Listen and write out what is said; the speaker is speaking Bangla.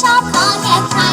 সব